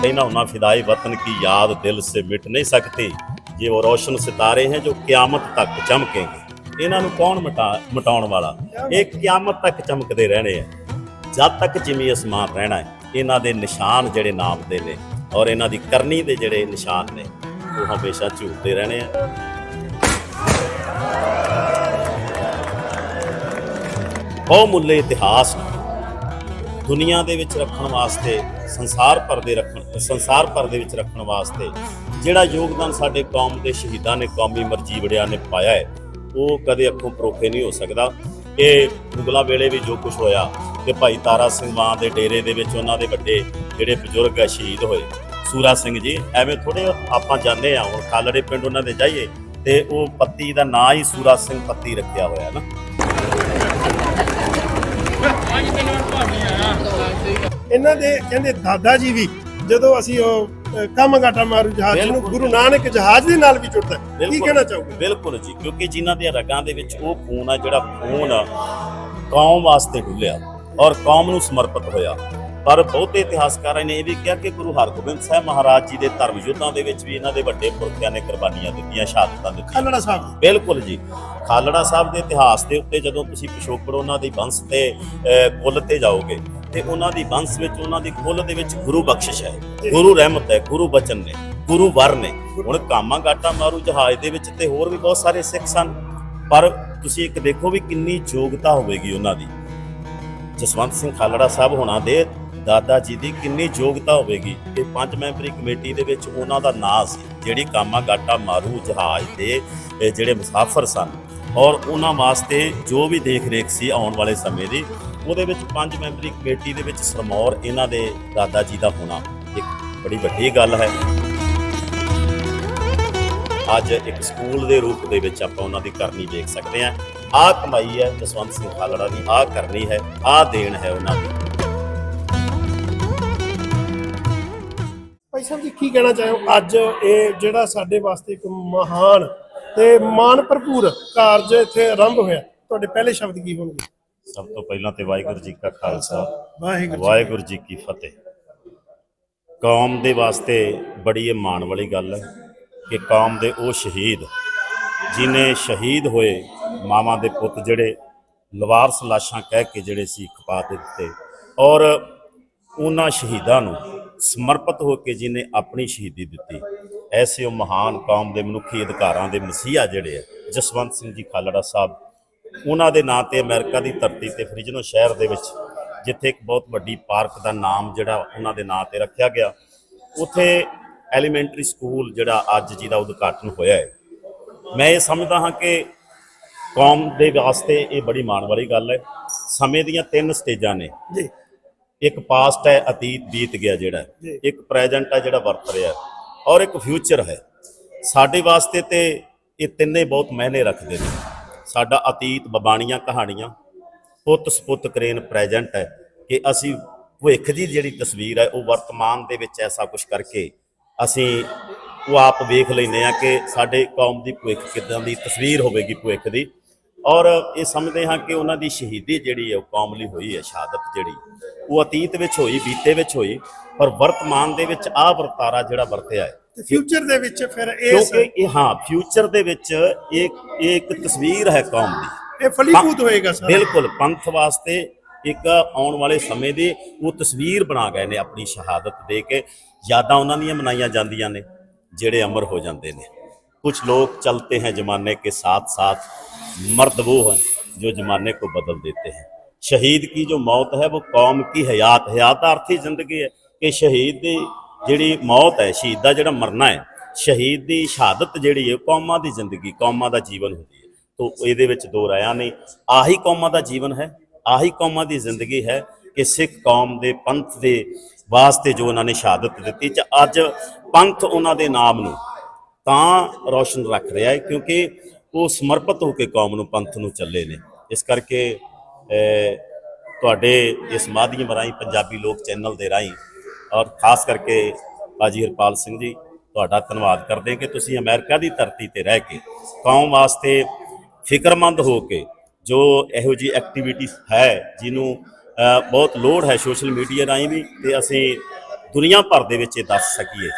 कहना होना फिदाई वतन की याद दिल से मिट नहीं सकती ये वो रोशन सितारे हैं जो क्यामत तक चमकेंगे ਇਹਨਾਂ ਨੂੰ ਕੌਣ ਮਿਟਾ ਮਿਟਾਉਣ ਵਾਲਾ ਇਹ ਕਿਆਮਤ ਤੱਕ ਚਮਕਦੇ ਰਹਿਣੇ ਆ ਜਦ ਤੱਕ ਜਿਵੇਂ ਅਸਮਾਨ ਰਹਿਣਾ ਹੈ ਇਹਨਾਂ ਦੇ ਨਿਸ਼ਾਨ ਜਿਹੜੇ ਨਾਮ ਦੇ ਨੇ ਔਰ ਇਹਨਾਂ ਦੀ ਕਰਨੀ ਦੇ ਜਿਹੜੇ ਨਿਸ਼ਾਨ ਨੇ ਉਹ ਹਮੇਸ਼ਾ ਝੂਲਦੇ ਰਹਿਣੇ ਆ ਬਹੁ ਮੁੱਲੇ ਇਤਿਹਾਸ ਨੂੰ ਦੁਨੀਆ ਦੇ ਵਿੱਚ ਰੱਖਣ ਵਾਸਤੇ ਸੰਸਾਰ ਭਰ ਦੇ ਰੱਖਣ, ਸੰਸਾਰ ਭਰ ਦੇ ਵਿੱਚ ਰੱਖਣ ਵਾਸਤੇ ਜਿਹੜਾ ਯੋਗਦਾਨ ਸਾਡੇ ਕੌਮ ਦੇ ਸ਼ਹੀਦਾਂ ਨੇ, ਕੌਮੀ ਮਰਜੀਵੜਿਆਂ ਨੇ ਪਾਇਆ ਹੈ, ਉਹ ਕਦੇ ਅੱਖੋਂ ਪਰੋਖੇ ਨਹੀਂ ਹੋ ਸਕਦਾ। ਇਹ ਮੁਗਲਾਂ ਵੇਲੇ ਵੀ ਜੋ ਕੁਝ ਹੋਇਆ ਕਿ ਭਾਈ ਤਾਰਾ ਸਿੰਘ ਮਾਂ ਦੇ ਡੇਰੇ ਦੇ ਵਿੱਚ ਉਹਨਾਂ ਦੇ ਵੱਡੇ ਜਿਹੜੇ ਬਜ਼ੁਰਗ ਆ ਸ਼ਹੀਦ ਹੋਏ। ਸੂਰਾ ਸਿੰਘ ਜੀ, ਐਵੇਂ ਥੋੜੇ ਆਪਾਂ ਜਾਣਦੇ ਆ ਹੁਣ ਖਾਲੜੇ ਪਿੰਡ ਉਹਨਾਂ ਦੇ ਜਾਈਏ ਤੇ ਉਹ ਪੱਤੀ ਦਾ ਨਾਂ ਹੀ ਸੂਰਾ ਸਿੰਘ ਪੱਤੀ ਰੱਖਿਆ ਹੋਇਆ ਨਾ। ਇਹਨਾਂ ਦੇ ਕਹਿੰਦੇ ਦਾਦਾ ਜੀ ਵੀ ਜਦੋਂ ਅਸੀਂ ਉਹ ਅ, ਕੰਮ ਗਾਟਾ ਮਾਰੂ ਜਹਾਜ਼ ਨੂੰ। ਗੁਰੂ ਨਾਨਕ ਜਹਾਜ਼ ਦੇ ਨਾਲ ਵੀ ਜੁੜਦਾ। ਕੀ। ਕਹਿਣਾ ਚਾਹੋਗੇ ਬਿਲਕੁਲ ਜੀ ਕਿਉਂਕਿ ਜਿਨ੍ਹਾਂ ਦੀਆਂ ਰਗਾਂ ਦੇ ਵਿੱਚ ਉਹ ਖੂਨ ਆ ਜਿਹੜਾ ਖੂਨ ਆ, ਕੌਮ ਵਾਸਤੇ ਡੁੱਲਿਆ ਔਰ ਕੌਮ ਨੂੰ ਸਮਰਪਿਤ ਹੋਇਆ ਪਰ ਬਹੁਤੇ ਇਤਿਹਾਸਕਾਰਾਂ ਨੇ ਇਹ ਵੀ ਕਿਹਾ ਕਿ ਗੁਰੂ ਹਰਗੋਬਿੰਦ ਸਾਹਿਬ ਮਹਾਰਾਜ ਜੀ ਦੇ ਧਰਮ ਯੁੱਧਾਂ ਦੇ ਵਿੱਚ ਵੀ ਇਹਨਾਂ ਦੇ ਵੱਡੇ ਪੁਰਖਿਆਂ ਨੇ ਕੁਰਬਾਨੀਆਂ ਦਿੱਤੀਆਂ ਸ਼ਹਾਦਤਾਂ ਦਿੱਤੀਆਂ ਖਾਲੜਾ ਸਾਹਿਬ ਬਿਲਕੁਲ ਜੀ ਖਾਲੜਾ ਸਾਹਿਬ ਦੇ ਇਤਿਹਾਸ ਦੇ ਉੱਤੇ ਜਦੋਂ ਤੁਸੀਂ ਪਿਛੋਕੜ ਉਹਨਾਂ ਦੀ ਬੰਸ ਤੇ ਕੁੱਲ ਤੇ ਜਾਓਗੇ ਤੇ ਉਹਨਾਂ ਦੀ ਬੰਸ ਵਿੱਚ, ਉਹਨਾਂ ਦੀ ਕੁੱਲ ਦੇ ਵਿੱਚ ਗੁਰੂ ਬਖਸ਼ਿਸ਼ ਹੈ। ਗੁਰੂ ਰਹਿਮਤ ਹੈ, ਗੁਰੂ ਬਚਨ ਨੇ, ਗੁਰੂ ਵਰ ਨੇ। ਹੁਣ ਕਾਮਾ ਗਾਟਾ ਮਾਰੂ ਜਹਾਜ਼ ਦੇ ਵਿੱਚ ਤੇ ਹੋਰ ਵੀ ਬਹੁਤ ਸਾਰੇ ਸਿੱਖ ਸਨ। ਪਰ ਤੁਸੀਂ ਇੱਕ ਦੇਖੋ ਵੀ ਕਿੰਨੀ ਯੋਗਤਾ ਹੋਵੇਗੀ ਉਹਨਾਂ ਦੀ। ਜਸਵੰਤ ਸਿੰਘ ਖਾਲੜਾ ਸਾਹਿਬ ਹੋਣਾ ਦੇ ਦਾਦਾ ਜੀ ਦੀ ਕਿੰਨੀ ਯੋਗਤਾ ਹੋਵੇਗੀ। ਇਹ ਪੰਜ ਮੈਂਬਰੀ ਕਮੇਟੀ ਦੇ ਵਿੱਚ ਉਹਨਾਂ ਦਾ ਨਾਂ ਸੀ, ਜਿਹੜੀ ਕਾਮਾ ਗਾਟਾ ਮਾਰੂ ਜਹਾਜ਼ ਦੇ ਜਿਹੜੇ ਮੁਸਾਫਰ ਸਨ। ਔਰ ਉਹਨਾਂ ਵਾਸਤੇ ਜੋ ਵੀ ਦੇਖ ਰੇਖ ਸੀ ਆਉਣ ਵਾਲੇ ਸਮੇਂ ਦੀ ਉਹਦੇ ਵਿੱਚ ਪੰਜ ਮੈਂਬਰੀ ਕਮੇਟੀ ਦੇ ਵਿੱਚ ਸਰਮੌਰ ਇਹਨਾਂ ਦੇ ਦਾਦਾ ਜੀ ਦਾ ਹੋਣਾ ਇੱਕ ਬੜੀ ਵੱਡੀ ਗੱਲ ਹੈ। ਅੱਜ ਇੱਕ ਸਕੂਲ ਦੇ ਰੂਪ ਦੇ ਵਿੱਚ ਆਪਾਂ ਉਹਨਾਂ ਦੀ ਕਰਨੀ ਦੇਖ ਸਕਦੇ ਹਾਂ। ਆਹ ਕਮਾਈ ਹੈ, ਜਸਵੰਤ ਸਿੰਘ ਖਾਲੜਾ ਦੀ ਆਹ ਕਰਨੀ ਹੈ, ਆਹ ਦੇਣ ਹੈ ਉਹਨਾਂ ਦੀ। ਭਾਈ ਸਾਹਿਬ ਜੀ, ਕੀ ਕਹਿਣਾ ਚਾਹੋ? ਅੱਜ ਇਹ ਜਿਹੜਾ ਸਾਡੇ ਵਾਸਤੇ ਇੱਕ ਮਹਾਨ ਤੇ ਮਾਣ ਭਰਪੂਰ ਕਾਰਜ ਇੱਥੇ ਆਰੰਭ ਹੋਇਆ। ਤੁਹਾਡੇ ਪਹਿਲੇ ਸ਼ਬਦ ਕੀ ਹੋਣਗੇ? ਸਭ ਤੋਂ ਪਹਿਲਾਂ ਤੇ ਵਾਹਿਗੁਰੂ ਜੀ ਕਾ ਖਾਲਸਾ ਵਾਹਿਗੁਰੂ ਜੀ। ਕੀ ਫਤਿਹ ਕੌਮ ਦੇ ਵਾਸਤੇ ਬੜੀ ਇਹ ਮਾਣ ਵਾਲੀ ਗੱਲ ਹੈ ਕਿ ਕੌਮ ਦੇ ਉਹ ਸ਼ਹੀਦ ਜਿਨੇ ਸ਼ਹੀਦ ਹੋਏ ਮਾਵਾਂ ਦੇ ਪੁੱਤ ਜਿਹੜੇ ਲਵਾਰਸ ਲਾਸ਼ਾਂ ਕਹਿ ਕੇ ਜਿਹੜੇ ਸੀ ਖਪਾ ਦੇ ਦਿੱਤੇ ਔਰ ਉਹਨਾਂ ਸ਼ਹੀਦਾਂ ਨੂੰ ਸਮਰਪਿਤ ਹੋ ਕੇ ਜਿਨੇ ਆਪਣੀ ਸ਼ਹੀਦੀ ਦਿੱਤੀ ਐਸੇ ਉਹ ਮਹਾਨ ਕੌਮ ਦੇ ਮਨੁੱਖੀ ਅਧਿਕਾਰਾਂ ਦੇ ਮਸੀਹਾ ਜਿਹੜੇ ਆ ਜਸਵੰਤ ਸਿੰਘ ਜੀ ਖਾਲੜਾ ਸਾਹਿਬ ਉਹਨਾਂ ਦੇ ਨਾਂ ਤੇ ਅਮਰੀਕਾ ਦੀ ਧਰਤੀ ਤੇ ਫ੍ਰਿਜਨੋ ਸ਼ਹਿਰ ਦੇ ਵਿੱਚ ਜਿੱਥੇ ਇੱਕ ਬਹੁਤ ਵੱਡੀ ਪਾਰਕ ਦਾ ਨਾਮ ਜਿਹੜਾ ਉਹਨਾਂ ਦੇ ਨਾਂ ਤੇ ਰੱਖਿਆ ਗਿਆ ਉੱਥੇ ਐਲੀਮੈਂਟਰੀ ਸਕੂਲ ਜਿਹੜਾ ਅੱਜ ਜਿਹਦਾ ਉਦਘਾਟਨ ਹੋਇਆ ਹੈ। ਮੈਂ ਇਹ ਸਮਝਦਾ ਹਾਂ ਕਿ ਕੌਮ ਦੇ ਵਾਸਤੇ ਇਹ ਬੜੀ ਮਾਣ ਵਾਲੀ ਗੱਲ ਹੈ। ਸਮੇਂ ਦੀਆਂ ਤਿੰਨ ਸਟੇਜਾਂ ਨੇ। ਜੀ। ਇੱਕ ਪਾਸਟ ਹੈ ਅਤੀਤ ਬੀਤ ਗਿਆ ਜਿਹੜਾ। ਇੱਕ ਪ੍ਰੈਜ਼ੈਂਟ ਹੈ ਜਿਹੜਾ ਵਰਤ ਰਿਹਾ ਔਰ ਇੱਕ ਫਿਊਚਰ ਹੈ। ਸਾਡੇ ਵਾਸਤੇ ਤੇ ਇਹ ਤਿੰਨੇ ਬਹੁਤ ਮਾਇਨੇ ਰੱਖਦੇ ਨੇ। ਸਾਡਾ ਅਤੀਤ ਬਬਾਣੀਆਂ ਕਹਾਣੀਆਂ ਪੁੱਤ ਸਪੁੱਤ ਕਰੇਨ ਪ੍ਰੈਜ਼ੈਂਟ ਹੈ ਕਿ ਅਸੀਂ ਭਵਿੱਖ ਦੀ ਜਿਹੜੀ ਤਸਵੀਰ ਹੈ ਉਹ ਵਰਤਮਾਨ ਦੇ ਵਿੱਚ ਐਸਾ ਕੁਝ ਕਰਕੇ ਅਸੀਂ ਉਹ ਆਪ ਵੇਖ ਲੈਨੇ ਆ ਕਿ ਸਾਡੇ ਕੌਮ ਦੀ ਭਵਿੱਖ ਕਿਦਾਂ ਦੀ ਤਸਵੀਰ ਹੋਵੇਗੀ ਭਵਿੱਖ ਦੀ। ਔਰ ਇਹ ਸਮਝਦੇ ਹਾਂ ਕਿ ਉਹਨਾਂ ਦੀ ਸ਼ਹੀਦੀ ਜਿਹੜੀ ਹੈ ਉਹ ਕੌਮ ਲਈ ਹੋਈ ਹੈ ਸ਼ਹਾਦਤ ਜਿਹੜੀ ਉਹ ਅਤੀਤ ਵਿੱਚ ਹੋਈ ਬੀਤੇ ਵਿੱਚ ਹੋਈ ਪਰ ਵਰਤਮਾਨ ਦੇ ਵਿੱਚ ਆਹ ਵਰਤਾਰਾ ਜਿਹੜਾ ਵਰਤਿਆ ਹੈ ਫਿਊਚਰ ਦੇ ਵਿੱਚ ਫਿਰ ਇਹ ਕਿਉਂਕਿ ਇਹ ਹਾਂ ਫਿਊਚਰ ਦੇ ਵਿੱਚ ਇਹ ਇੱਕ ਤਸਵੀਰ ਹੈ ਕੌਮ ਦੀ ਇਹ ਫਲੀਭੂਤ ਹੋਏਗਾ ਸਰ। ਬਿਲਕੁਲ ਪੰਥ ਵਾਸਤੇ ਇੱਕ ਆਉਣ ਵਾਲੇ ਸਮੇਂ ਦੀ ਉਹ ਤਸਵੀਰ ਬਣਾ ਗਏ ਨੇ ਆਪਣੀ ਸ਼ਹਾਦਤ ਦੇ ਕੇ। ਯਾਦਾਂ ਉਹਨਾਂ ਦੀਆਂ ਮਨਾਈਆਂ ਜਾਂਦੀਆਂ ਨੇ ਜਿਹੜੇ ਅਮਰ ਹੋ ਜਾਂਦੇ ਨੇ। ਕੁਝ ਲੋਕ ਚਲਤੇ ਹਨ ਜ਼ਮਾਨੇ ਕੇ ਸਾਥ ਸਾਥ मर्द वो हैं जो जमाने को बदल देते हैं ਸ਼ਹੀਦ ਕੀ ਜੋ ਮੌਤ ਹੈ ਉਹ ਕੌਮ ਕੀ ਹਯਾਤ ਹਯਾਤ ਦਾ ਅਰਥ ਹੀ ਜ਼ਿੰਦਗੀ ਹੈ ਕਿ ਸ਼ਹੀਦ ਦੀ ਜਿਹੜੀ ਮੌਤ ਹੈ ਸ਼ਹੀਦ ਦਾ ਜਿਹੜਾ ਮਰਨਾ ਹੈ ਸ਼ਹੀਦ ਦੀ ਸ਼ਹਾਦਤ ਜਿਹੜੀ ਹੈ ਉਹ ਕੌਮਾਂ ਦੀ ਜ਼ਿੰਦਗੀ ਕੌਮਾਂ ਦਾ ਜੀਵਨ ਹੁੰਦੀ ਹੈ ਤੋ ਇਹਦੇ ਵਿੱਚ ਦੋ ਰਾਇਆਂ ਨਹੀਂ ਆਹੀ ਕੌਮਾਂ ਦਾ ਜੀਵਨ ਹੈ ਆਹੀ ਕੌਮਾਂ ਦੀ ਜ਼ਿੰਦਗੀ ਹੈ ਕਿ ਸਿੱਖ ਕੌਮ ਦੇ ਪੰਥ ਦੇ ਵਾਸਤੇ ਜੋ ਉਹਨਾਂ ਨੇ ਸ਼ਹਾਦਤ ਦਿੱਤੀ ਚ ਅੱਜ ਪੰਥ ਉਹਨਾਂ ਦੇ ਨਾਮ ਨੂੰ ਤਾਂ ਰੌਸ਼ਨ ਰੱਖ ਰਿਹਾ ਹੈ ਕਿਉਂਕਿ ਉਹ ਸਮਰਪਿਤ ਹੋ ਕੇ ਕੌਮ ਨੂੰ ਪੰਥ ਨੂੰ ਚੱਲੇ ਨੇ। ਇਸ ਕਰਕੇ ਤੁਹਾਡੇ ਇਸ ਮਾਧਿਅਮ ਰਾਹੀਂ, ਪੰਜਾਬੀ ਲੋਕ ਚੈਨਲ ਦੇ ਰਾਹੀਂ ਔਰ ਖਾਸ ਕਰਕੇ ਬਾਜੀ ਹਰਪਾਲ ਸਿੰਘ ਜੀ, ਤੁਹਾਡਾ ਧੰਨਵਾਦ ਕਰਦੇ ਹਾਂ ਕਿ ਤੁਸੀਂ ਅਮਰੀਕਾ ਦੀ ਧਰਤੀ ਤੇ ਰਹਿ ਕੇ ਕੌਮ ਵਾਸਤੇ ਫਿਕਰਮੰਦ ਹੋ ਕੇ ਜੋ ਇਹੋ ਜੀ ਐਕਟੀਵਿਟੀ ਹੈ ਜਿਹਨੂੰ ਬਹੁਤ ਲੋੜ ਹੈ ਸੋਸ਼ਲ ਮੀਡੀਆ ਰਾਹੀਂ ਵੀ ਤੇ ਅਸੀਂ ਦੁਨੀਆ ਭਰ ਦੇ ਵਿੱਚ ਇਹ ਦੱਸ ਸਕੀਏ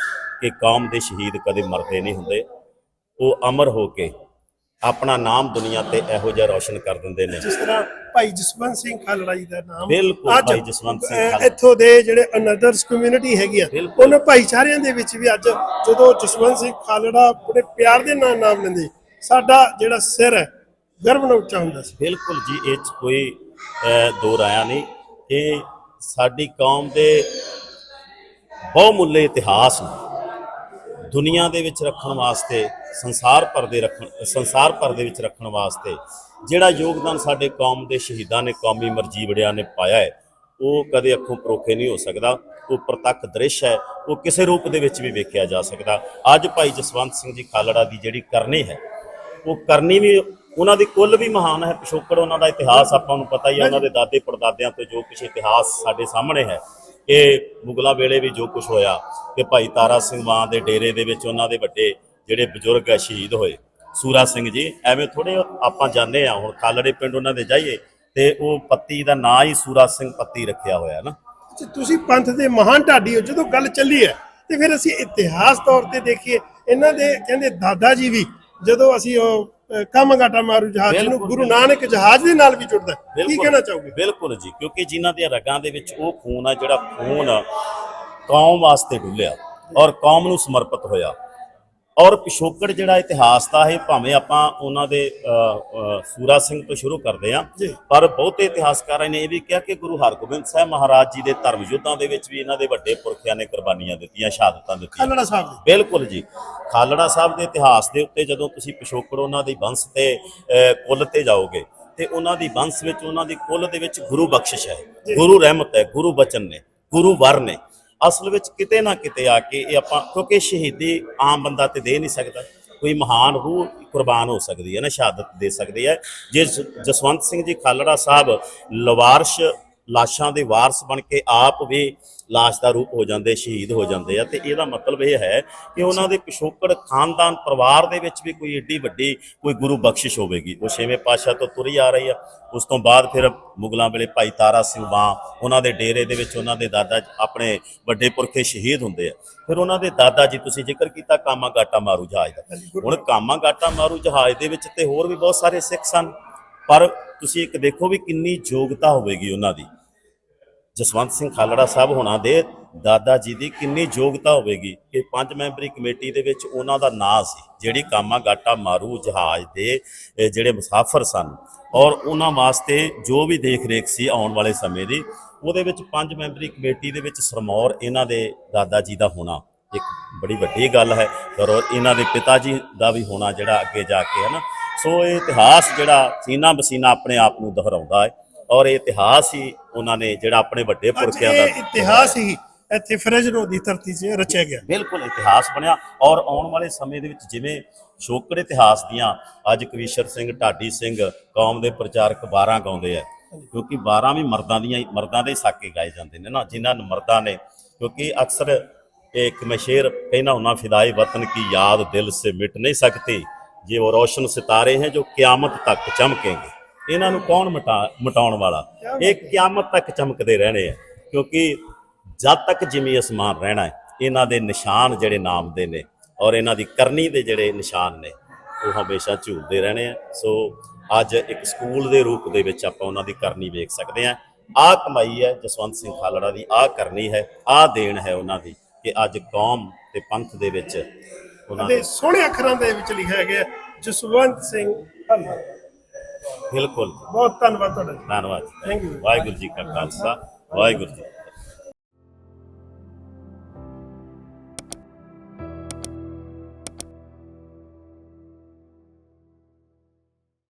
ਕਿ ਕੌਮ ਦੇ ਸ਼ਹੀਦ ਕਦੇ ਮਰਦੇ ਨਹੀਂ ਹੁੰਦੇ। ਉਹ ਅਮਰ ਹੋ ਕੇ ਆਪਣਾ ਨਾਮ ਦੁਨੀਆ ਤੇ ਇਹੋ ਜਿਹਾ ਰੌਸ਼ਨ ਕਰ ਦਿੰਦੇ ਨੇ। ਜਿਸ ਤਰ੍ਹਾਂ ਭਾਈ ਜਸਵੰਤ ਸਿੰਘ ਖਾਲੜਾ ਜੀ ਦਾ ਨਾਮ। ਬਿਲਕੁਲ ਭਾਈ ਜਸਵੰਤ ਸਿੰਘ ਖਾਲੜਾ। ਇੱਥੋਂ ਦੇ ਜਿਹੜੇ ਅਨਦਰਸ ਕਮਿਊਨਿਟੀ ਹੈਗੀ ਆ। ਉਹਨਾਂ ਭਾਈਚਾਰਿਆਂ ਦੇ ਵਿੱਚ ਵੀ ਅੱਜ ਜਦੋਂ ਜਸਵੰਤ ਸਿੰਘ ਖਾਲੜਾ ਬੜੇ ਪਿਆਰ ਦੇ ਨਾਲ ਨਾਮ ਲੈਂਦੇ ਸਾਡਾ ਜਿਹੜਾ ਸਿਰ ਹੈ ਗਰਵ ਨਾਲ ਉੱਚਾ ਹੁੰਦਾ ਸੀ। ਬਿਲਕੁਲ ਜੀ ਇਹ 'ਚ ਕੋਈ ਦੋ ਰਾਇਆ ਨਹੀਂ। ਇਹ ਸਾਡੀ ਕੌਮ ਦੇ ਬਹੁਮੁੱਲੇ ਇਤਿਹਾਸ ਨੂੰ। ਦੁਨੀਆ ਦੇ ਵਿੱਚ ਰੱਖਣ ਵਾਸਤੇ ਸੰਸਾਰ ਭਰ ਦੇ ਰੱਖਣ ਸੰਸਾਰ ਭਰ ਦੇ ਵਿੱਚ ਰੱਖਣ ਵਾਸਤੇ ਜਿਹੜਾ ਯੋਗਦਾਨ ਸਾਡੇ ਕੌਮ ਦੇ ਸ਼ਹੀਦਾਂ ਨੇ ਕੌਮੀ ਮਰਜੀਵੜਿਆਂ ਨੇ ਪਾਇਆ ਹੈ ਉਹ ਕਦੇ ਅੱਖੋਂ ਪਰੋਖੇ ਨਹੀਂ ਹੋ ਸਕਦਾ ਉਹ ਪ੍ਰਤੱਖ ਦ੍ਰਿਸ਼ ਹੈ ਉਹ ਕਿਸੇ ਰੂਪ ਦੇ ਵਿੱਚ ਵੀ ਵੇਖਿਆ ਜਾ ਸਕਦਾ। ਅੱਜ ਭਾਈ ਜਸਵੰਤ ਸਿੰਘ ਜੀ ਖਾਲੜਾ ਦੀ ਜਿਹੜੀ ਕਰਨੀ ਹੈ ਉਹ ਕਰਨੀ ਵੀ ਉਹਨਾਂ ਦੀ ਕੁੱਲ ਵੀ ਮਹਾਨ ਹੈ ਪਿਛੋਕੜ ਉਹਨਾਂ ਦਾ ਇਤਿਹਾਸ ਆਪਾਂ ਨੂੰ ਪਤਾ ਹੀ ਹੈ ਉਹਨਾਂ ਦੇ ਦਾਦੇ ਪੜਦਾਦਿਆਂ ਤੋਂ ਜੋ ਕੁਝ ਇਤਿਹਾਸ ਸਾਡੇ ਸਾਹਮਣੇ ਹੈ ਇਹ ਮੁਗਲਾਂ ਵੇਲੇ ਵੀ ਜੋ ਕੁਝ ਹੋਇਆ ਕਿ ਭਾਈ ਤਾਰਾ ਸਿੰਘ ਮਾਂ ਦੇ ਡੇਰੇ ਦੇ ਵਿੱਚ ਉਹਨਾਂ ਦੇ ਵੱਡੇ ਜਿਹੜੇ ਬਜ਼ੁਰਗ ਹੈ ਸ਼ਹੀਦ ਹੋਏ। ਸੂਰਾ ਸਿੰਘ ਜੀ, ਐਵੇਂ ਥੋੜੇ ਆਪਾਂ ਜਾਣਦੇ ਆ, ਹੁਣ ਕਾਲੜੇ ਪਿੰਡ ਉਹਨਾਂ ਦੇ ਜਾਈਏ ਤੇ ਉਹ ਪੱਤੀ ਦਾ ਨਾਂ ਹੀ ਸੂਰਾ ਸਿੰਘ ਪੱਤੀ ਰੱਖਿਆ ਹੋਇਆ ਨਾ। ਤੁਸੀਂ ਪੰਥ ਦੇ ਮਹਾਨ ਢਾਡੀ ਹੋ, ਜਦੋਂ ਗੱਲ ਚੱਲੀ ਹੈ, ਤੇ ਫਿਰ ਅਸੀਂ ਇਤਿਹਾਸ ਤੌਰ ਤੇ ਦੇਖੀਏ, ਇਹਨਾਂ ਦੇ ਕਹਿੰਦੇ ਦਾਦਾ ਜੀ ਵੀ, ਜਦੋਂ ਅਸੀਂ ਉਹ ਕਾਮਾਗਾਟਾ ਮਾਰੂ ਜਹਾਜ਼ ਨੂੰ ਬਿਲਕੁਲ, ਗੁਰੂ ਨਾਨਕ ਜਹਾਜ਼ ਦੇ ਨਾਲ ਵੀ ਜੁੜਦਾ। ਕੀ। ਕਹਿਣਾ ਚਾਹੋਗੇ ਬਿਲਕੁਲ ਜੀ ਕਿਉਂਕਿ ਜਿਨ੍ਹਾਂ ਦੀਆਂ ਰਗਾਂ ਦੇ ਵਿੱਚ ਉਹ ਖੂਨ ਆ ਜਿਹੜਾ ਖੂਨ ਕੌਮ ਵਾਸਤੇ ਡੁੱਲਿਆ ਔਰ ਕੌਮ ਨੂੰ ਸਮਰਪਿਤ ਹੋਇਆ ਔਰ ਪਿਛੋਕੜ ਜਿਹੜਾ ਇਤਿਹਾਸ ਦਾ ਹੈ ਭਾਵੇਂ ਆਪਾਂ ਉਹਨਾਂ ਦੇ ਸੂਰਾ ਸਿੰਘ ਤੋਂ ਸ਼ੁਰੂ ਕਰਦੇ ਜੀ। ਪਰ ਬਹੁਤੇ ਇਤਿਹਾਸਕਾਰਾਂ ਨੇ ਇਹ ਵੀ ਕਿਹਾ ਕਿ ਗੁਰੂ ਹਰਗੋਬਿੰਦ ਸਾਹਿਬ ਮਹਾਰਾਜ ਜੀ ਦੇ ਧਰਮ ਯੁੱਧਾਂ ਦੇ ਵਿੱਚ ਵੀ ਇਹਨਾਂ ਦੇ ਵੱਡੇ ਪੁਰਖਿਆਂ ਨੇ ਕੁਰਬਾਨੀਆਂ ਦਿੱਤੀਆਂ ਸ਼ਹਾਦਤਾਂ ਦਿੱਤੀਆਂ। ਖਾਲੜਾ ਸਾਹਿਬ ਦੇ। ਬਿਲਕੁਲ ਜੀ। ਖਾਲੜਾ ਸਾਹਿਬ ਦੇ ਇਤਿਹਾਸ ਦੇ ਉੱਤੇ ਜਦੋਂ ਤੁਸੀਂ ਪਿਛੋਕੜ ਉਹਨਾਂ ਦੀ ਬੰਸ ਤੇ ਕੁੱਲ ਤੇ ਜਾਓਗੇ ਤੇ ਉਹਨਾਂ ਦੀ ਬੰਸ ਵਿੱਚ ਉਹਨਾਂ ਦੀ ਕੁੱਲ ਦੇ ਵਿੱਚ ਗੁਰੂ ਬਖਸ਼ਿਸ਼ ਹੈ ਗੁਰੂ ਰਹਿਮਤ ਹੈ ਗੁਰੂ ਬਚਨ ਨੇ ਗੁਰੂ ਵਰ ਨੇ। ਅਸਲ ਵਿੱਚ ਕਿਤੇ ਨਾ ਕਿਤੇ ਆ ਕੇ ਇਹ ਆਪਾਂ, ਕਿਉਂਕਿ ਸ਼ਹੀਦੀ ਆਮ ਬੰਦਾ ਤੇ ਦੇ ਨਹੀਂ ਸਕਦਾ। ਕੋਈ ਮਹਾਨ ਰੂਹ ਕੁਰਬਾਨ ਹੋ ਸਕਦੀ ਹੈ ਨਾ, ਸ਼ਹਾਦਤ ਦੇ ਸਕਦੀ ਹੈ। ਜੇ ਜਸਵੰਤ ਸਿੰਘ ਜੀ ਖਾਲੜਾ ਸਾਹਿਬ ਲਵਾਰਸ਼ ਲਾਸ਼ਾਂ ਦੇ ਵਾਰਸ ਬਣ ਕੇ ਆਪ ਵੀ ਲਾਸ਼ ਦਾ ਰੂਪ ਹੋ ਜਾਂਦੇ, ਸ਼ਹੀਦ ਹੋ ਜਾਂਦੇ ਆ। ਤੇ ਇਹਦਾ ਮਤਲਬ ਇਹ ਹੈ ਕਿ ਉਹਨਾਂ ਦੇ ਪਿਛੋਕੜ ਖਾਨਦਾਨ ਪਰਿਵਾਰ ਦੇ ਵਿੱਚ ਵੀ ਕੋਈ ਏਡੀ ਵੱਡੀ ਕੋਈ ਗੁਰੂ ਬਖਸ਼ਿਸ਼ ਹੋਵੇਗੀ। ਉਹ ਛੇਵੇਂ ਪਾਤਸ਼ਾਹ ਤੋਂ ਤੁਰੀ ਆ ਰਹੀ ਆ। ਉਸ ਤੋਂ ਬਾਅਦ ਫਿਰ ਮੁਗਲਾਂ ਵੇਲੇ ਭਾਈ ਤਾਰਾ ਸਿੰਘ ਵਾਂ, ਉਹਨਾਂ ਦੇ ਡੇਰੇ ਦੇ ਵਿੱਚ ਉਹਨਾਂ ਦੇ ਦਾਦਾ ਆਪਣੇ ਵੱਡੇ ਪੁਰਖੇ ਸ਼ਹੀਦ ਹੁੰਦੇ ਆ। ਫਿਰ ਉਹਨਾਂ ਦੇ ਦਾਦਾ ਜੀ, ਤੁਸੀਂ ਜ਼ਿਕਰ ਕੀਤਾ ਕਾਮਾ ਗਾਟਾ ਮਾਰੂ ਜਹਾਜ਼ ਦਾ। ਹੁਣ ਕਾਮਾ ਗਾਟਾ ਮਾਰੂ ਜਹਾਜ਼ ਦੇ ਵਿੱਚ ਤੇ ਹੋਰ ਵੀ ਬਹੁਤ ਸਾਰੇ ਸਿੱਖ ਸਨ। ਪਰ ਤੁਸੀਂ ਇੱਕ ਦੇਖੋ ਵੀ ਕਿੰਨੀ ਯੋਗਤਾ ਹੋਵੇਗੀ ਉਹਨਾਂ ਦੀ। ਜਸਵੰਤ ਸਿੰਘ ਖਾਲੜਾ ਸਾਹਿਬ ਹੋਣਾ ਦੇ ਦਾਦਾ ਜੀ ਦੀ ਕਿੰਨੀ ਯੋਗਤਾ ਹੋਵੇਗੀ ਕਿ ਪੰਜ ਮੈਂਬਰੀ ਕਮੇਟੀ ਦੇ ਵਿੱਚ ਉਹਨਾਂ ਦਾ ਨਾਂ ਸੀ, ਜਿਹੜੀ ਕਾਮਾ ਗਾਟਾ ਮਾਰੂ ਜਹਾਜ਼ ਦੇ ਜਿਹੜੇ ਮੁਸਾਫਰ ਸਨ। ਔਰ ਉਹਨਾਂ ਵਾਸਤੇ ਜੋ ਵੀ ਦੇਖ ਰੇਖ ਸੀ ਆਉਣ ਵਾਲੇ ਸਮੇਂ ਦੀ, ਉਹਦੇ ਵਿੱਚ ਪੰਜ ਮੈਂਬਰੀ ਕਮੇਟੀ ਦੇ ਵਿੱਚ ਸਰਮੌਰ ਇਹਨਾਂ ਦੇ ਦਾਦਾ ਜੀ ਦਾ ਹੋਣਾ ਇੱਕ ਬੜੀ ਵੱਡੀ ਗੱਲ ਹੈ। ਔਰ ਇਹਨਾਂ ਦੇ ਪਿਤਾ ਜੀ ਦਾ ਵੀ ਹੋਣਾ ਜਿਹੜਾ ਅੱਗੇ ਜਾ ਕੇ, ਹੈ ਨਾ? ਸੋ ਇਹ ਇਤਿਹਾਸ ਜਿਹੜਾ ਸੀਨਾ ਬਸੀਨਾ ਆਪਣੇ ਆਪ ਨੂੰ ਦੁਹਰਾਉਂਦਾ ਹੈ ਔਰ ਇਹ ਇਤਿਹਾਸ ਹੀ ਉਹਨਾਂ ਨੇ ਜਿਹੜਾ ਆਪਣੇ ਵੱਡੇ ਪੁਰਖਿਆਂ ਦਾ ਇਤਿਹਾਸ ਹੀ ਇੱਥੇ ਫਰਜ਼ਨੋ ਦੀ ਧਰਤੀ 'ਚ ਰਚਿਆ ਗਿਆ। ਬਿਲਕੁਲ ਇਤਿਹਾਸ ਬਣਿਆ ਔਰ ਆਉਣ ਵਾਲੇ ਸਮੇਂ ਦੇ ਵਿੱਚ ਜਿਵੇਂ ਸ਼ੋਕੜ ਇਤਿਹਾਸ ਦੀਆਂ ਅੱਜ ਕਵੀਸ਼ਰ ਸਿੰਘ ਢਾਡੀ ਸਿੰਘ ਕੌਮ ਦੇ ਪ੍ਰਚਾਰਕ 12 ਗਾਉਂਦੇ ਆ ਕਿਉਂਕਿ 12 ਵੀ ਮਰਦਾਂ ਦੀਆਂ ਮਰਦਾਂ ਦੇ ਸਾਕੇ ਗਾਏ ਜਾਂਦੇ ਨੇ ਨਾ ਜਿਨ੍ਹਾਂ ਨੂੰ ਮਰਦਾਂ ਨੇ ਕਿਉਂਕਿ ਅਕਸਰ ਇੱਕ ਮੈਂ ਸ਼ੇਰ ਕਹਿਣਾ ਹੁਨਾ ਫਿਦਾਈ ਵਤਨ ਕੀ ਯਾਦ ਦਿਲ ਸੇ ਮਿਟ ਨਹੀਂ ਸਕਤੀ ਜੇ ਉਹ ਰੋਸ਼ਨ ਸਿਤਾਰੇ हैं ਜੋ ਕਿਆਮਤ ਤੱਕ ਚਮਕੇਂਗੇ। ਇਹਨਾਂ ਨੂੰ ਕੌਣ ਮਿਟਾ, ਮਿਟਾਉਣ ਵਾਲਾ? ਇਹ ਕਿਆਮਤ ਤੱਕ ਚਮਕਦੇ ਰਹਿਣੇ ਆ, ਕਿਉਂਕਿ ਜਦ ਤੱਕ ਜਿਵੇਂ ਅਸਮਾਨ ਰਹਿਣਾ ਹੈ, ਇਹਨਾਂ ਦੇ ਨਿਸ਼ਾਨ ਜਿਹੜੇ ਨਾਮ ਦੇ ਨੇ ਔਰ ਇਹਨਾਂ ਦੀ ਕਰਨੀ ਦੇ ਜਿਹੜੇ ਨਿਸ਼ਾਨ ਨੇ, ਉਹ ਹਮੇਸ਼ਾ ਝੂਲਦੇ ਰਹਿਣੇ ਆ। ਸੋ ਅੱਜ ਇੱਕ ਸਕੂਲ ਦੇ ਰੂਪ ਦੇ ਵਿੱਚ ਆਪਾਂ ਉਹਨਾਂ ਦੀ ਕਰਨੀ ਵੇਖ ਸਕਦੇ ਆ ਆਹ ਕਮਾਈ ਹੈ, ਜਸਵੰਤ ਸਿੰਘ ਖਾਲੜਾ ਦੀ ਆਹ ਕਰਨੀ ਹੈ, ਆਹ ਦੇਣ ਹੈ ਉਹਨਾਂ ਦੀ ਕਿ ਅੱਜ ਕੌਮ ਤੇ ਪੰਥ ਦੇ ਵਿੱਚ ਉਹਨਾਂ ਤੇ ਦੇ। ਸੋਹਣੇ ਅੱਖਰਾਂ ਦੇ ਵਿੱਚ ਲਿਖਿਆ ਗਿਆ ਜਸਵੰਤ ਸਿੰਘ ਖਾਲੜਾ ਬਿਲਕੁਲ। ਬਹੁਤ ਧੰਨਵਾਦ ਤੁਹਾਡਾ ਧੰਨਵਾਦ ਥੈਂਕ ਯੂ ਵਾਹਿਗੁਰੂ ਜੀ ਕਾ ਖਾਲਸਾ ਵਾਹਿਗੁਰੂ ਜੀ